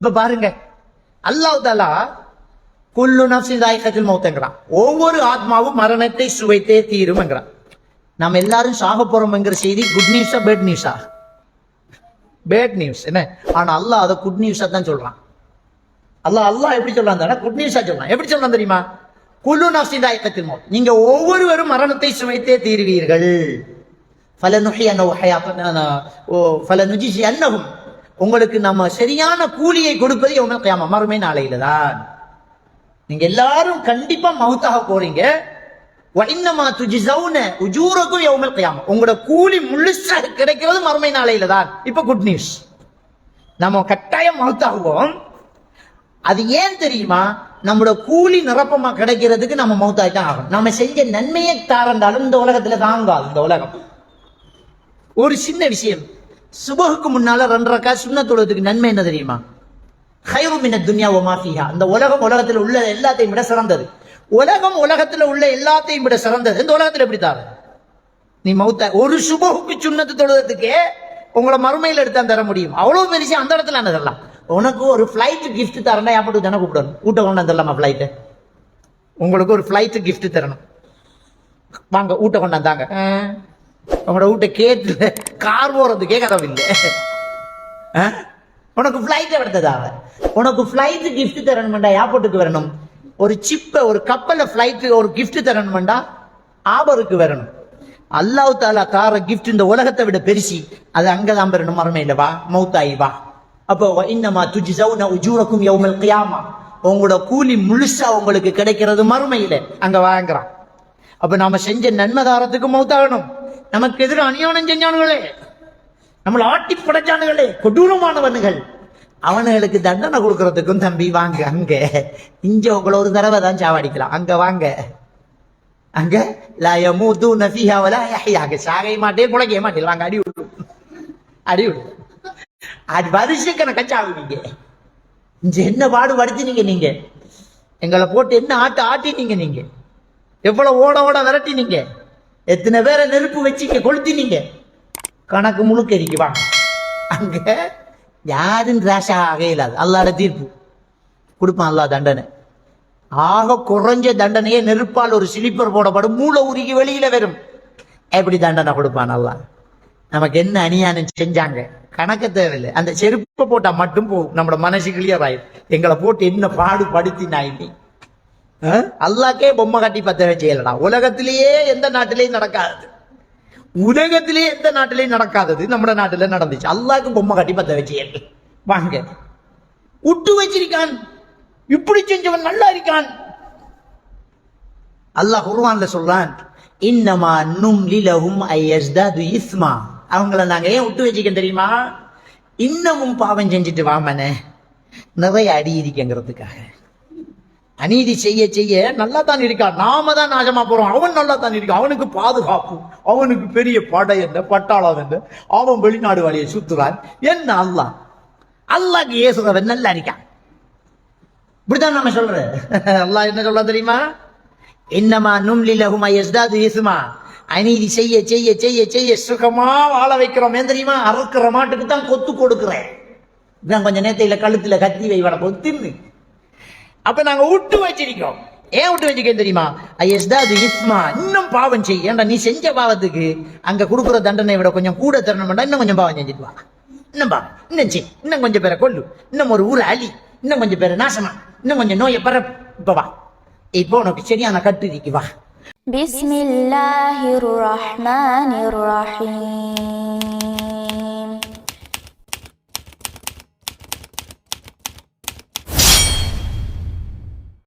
இப்ப பாருங்க. அல்லாஹ் தாலா குல்லு நப்சிதாயகத்தில் மௌத்தங்கிறான் ஒவ்வொரு ஆத்மாவும் மரணத்தை சுவைத்தே தீரும்ங்கிறான் நாம் எல்லாரும் சாக போறோம்ங்கிற செய்தி குட் நியூஸா பேட் நியூஸா பேட் நியூஸ் என்ன? ஆனா அல்லாஹ் அதை குட் நியூஸா தான் சொல்றான். அல்லாஹ் அல்லாஹ் எப்படி சொல்றான் குட் நியூஸா சொல்றான். எப்படி சொல்றான் தெரியுமா? குல்லு நப்சிதாயகத்தில் மௌத். நீங்க ஒவ்வொருவரும் மரணத்தை சுவைத்தே தீருவீர்கள். பல ஹயாத்தன் ஓ ஃபலனுஜிஸியன்னஹும் உங்களுக்கு நம்ம சரியான கூலியை கொடுப்பது எவ்வளோ கியாமா? மறுமை நாளையில தான். நீங்க எல்லாரும் கண்டிப்பா மவுத்தாக போறீங்க. உங்களோட கூலி முழுசா கிடைக்கிறது மறுமை நாளையில தான். இப்ப குட் நியூஸ் நம்ம கட்டாயம் மவுத்தாகுவோம். அது ஏன் தெரியுமா? நம்மளோட கூலி நிரப்பமா கிடைக்கிறதுக்கு நம்ம மவுத்தாய்த்தான் ஆகும் நம்ம செஞ்ச நன்மையை தாரந்தாலும் இந்த உலகத்துல தாங்காது இந்த உலகம். ஒரு சின்ன விஷயம். சுபகுக்கு முன்னால ரெண்டரை காசு சுண்ண நன்மை என்ன தெரியுமா? ஹைரும் மின துன்யா ஓ மாஃபியா அந்த உலகம் உலகத்தில் உள்ள எல்லாத்தையும் விட சிறந்தது. உலகம் உலகத்தில் உள்ள எல்லாத்தையும் விட சிறந்தது. இந்த உலகத்தில் எப்படி தாரு? நீ மௌத்த ஒரு சுபகுக்கு சுண்ணத்து தொழுவதுக்கே உங்களை மறுமையில் எடுத்து தர முடியும். அவ்வளவு பெருசு அந்த இடத்துல என்னதெல்லாம் உனக்கு ஒரு ஃப்ளைட் கிஃப்ட் தரேன்னா எப்படி தானே கூப்பிடணும். கூட்ட கொண்டு வந்துடலாமா ஃப்ளைட்டு உங்களுக்கு ஒரு ஃப்ளைட்டு கிஃப்ட் தரணும். வாங்க ஊட்ட கொண்டாந்தாங்க உங்களோட வீட்டை கேட்டு கார் போறதுக்கே கதவு இல்லை ஆ? உனக்கு ஃப்ளைட் எடுத்ததாக உனக்கு ஃப்ளைட் கிஃப்ட் தரணுமெண்டா ஏர்போர்ட்டுக்கு வரணும். ஒரு சிப்பை ஒரு கப்பலில் ஃப்ளைட்டு ஒரு கிஃப்ட் தரணுமெண்டா ஆபருக்கு வரணும். அல்லாஹ் தாலா தார கிஃப்ட் இந்த உலகத்தை விட பெருசி. அது அங்கதான் பெறணும் மரமே வா மௌத்தாயி வா. அப்போ இன்னமா துஜி சவுன உஜூரக்கும் யௌமல் கியாமா. உங்களோட கூலி முழுசா உங்களுக்கு கிடைக்கிறது மறுமையில. அங்க வாங்குறான். அப்ப நாம செஞ்ச நன்மதாரத்துக்கு மௌத்தாகணும். நமக்கு எதிர அநியானம் செஞ்சானுங்களே நம்மளை ஆட்டி படைச்சானுகளே. கொடூரமானவனுகள். அவனுங்களுக்கு தண்டனை கொடுக்கறதுக்கும் தம்பி வாங்க அங்க. இங்க உங்களை ஒரு தடவை தான் சாவடிக்கலாம். அங்க வாங்க. அங்க லா யமூதுன ஃபீஹா வலா யஹ்யாங்க சாகவே மாட்டேன் மாட்டேன் வாங்க அடி விடு. அடி விடு. அது வருஷக்கணக்க சாவுவீங்க. இங்க என்ன பாடு படுத்தினீங்க நீங்க? எங்களை போட்டு என்ன ஆட்டு ஆட்டினீங்க நீங்க? எவ்வளவு ஓட ஓட விரட்டினீங்க? எத்தனை பேரை நெருப்பு வச்சுக்க கொளுத்தினீங்க? கணக்கு முழுக்க இருக்கு வாங்க அங்க யாரும் ராஷா ஆக இல்லாது அல்லாட தீர்ப்பு. கொடுப்பான் அல்லா தண்டனை. ஆக குறைஞ்ச தண்டனையே நெருப்பால் ஒரு சிலிப்பர் போடப்படும் மூளை உருகி வெளியில வரும். எப்படி தண்டனை கொடுப்பான் அல்லா நமக்கு என்ன அநியாயம் செஞ்சாங்க? கணக்க தேவையில்லை. அந்த செருப்பை போட்டால் மட்டும் போகும். நம்மளோட மனசு கிளியர் ஆயிடும் எங்களை போட்டு என்ன பாடு படுத்தி நாயினி அல்லாக்கே பொம்மை கட்டி பத்த செய்யலடா. உலகத்திலேயே எந்த நாட்டிலையும் நடக்காது உலகத்திலேயே எந்த நாட்டிலையும் நடக்காதது நம்ம நாட்டில் நடந்துச்சு. அல்லாக்கு பொம்மை கட்டி பத்த வச்சு வாங்க. விட்டு வச்சிருக்கான். இப்படி செஞ்சவன் நல்லா இருக்கான். அல்லாஹ் குர்வான்ல சொல்றான் இன்னமா நும் லிலஹும் ஐயஸ்தாது இஸ்மா. அவங்கள நாங்க ஏன் விட்டு வச்சுக்க தெரியுமா? இன்னமும் பாவம் செஞ்சுட்டு வாமனே. நிறைய அடி இருக்கங்கிறதுக்காக அநீதி செய்ய செய்ய நல்லா தான் இருக்கான் நாம தான் நாசமா போறோம். அவன் நல்லா தான் இருக்கான் அவனுக்கு பாதுகாப்பு. அவனுக்கு பெரிய படை என்ன பட்டாளம் என்ன அவன் வெளிநாடு வழியை சுத்துறான் என்ன அல்லாஹ்? அல்லாக்கு இயேசுதவன் நல்லா இருக்கான் இப்படிதான் நம்ம சொல்ற அல்லாஹ் என்ன சொல்ல தெரியுமா? என்னமா நும்லி லகுமா எஸ்தாது இயேசுமா அநீதி செய்ய செய்ய செய்ய செய்ய சுகமா வாழ வைக்கிறோம். ஏன் தெரியுமா? அறுக்கிற மாட்டுக்கு தான் கொத்து கொடுக்குறேன். இதான் கொஞ்சம் நேரத்துல கழுத்துல கத்தி வை வட தின்னு. அப்ப நாங்க விட்டு வச்சிருக்கோம் ஏன் விட்டு வச்சுக்கேன் தெரியுமா? ஐயஸ்தாது இஸ்மா இன்னும் பாவம் செய். ஏன்டா நீ செஞ்ச பாவத்துக்கு அங்க கொடுக்குற தண்டனை விட கொஞ்சம் கூட தரணும்டா இன்னும் கொஞ்சம் பாவம் செஞ்சுட்டு வா. இன்னும் பாவம். இன்னும் செய். இன்னும் கொஞ்சம் பேரை கொல்லு. இன்னும் ஒரு ஊரை அழி. இன்னும் கொஞ்சம் பேரை நாசமா. இன்னும் கொஞ்சம் நோயை பர இப்போ வா. இப்போ உனக்கு சரியான கட்டு இருக்கு வா. பிஸ்மில்லாஹிர் ரஹ்மானிர் ரஹீம்.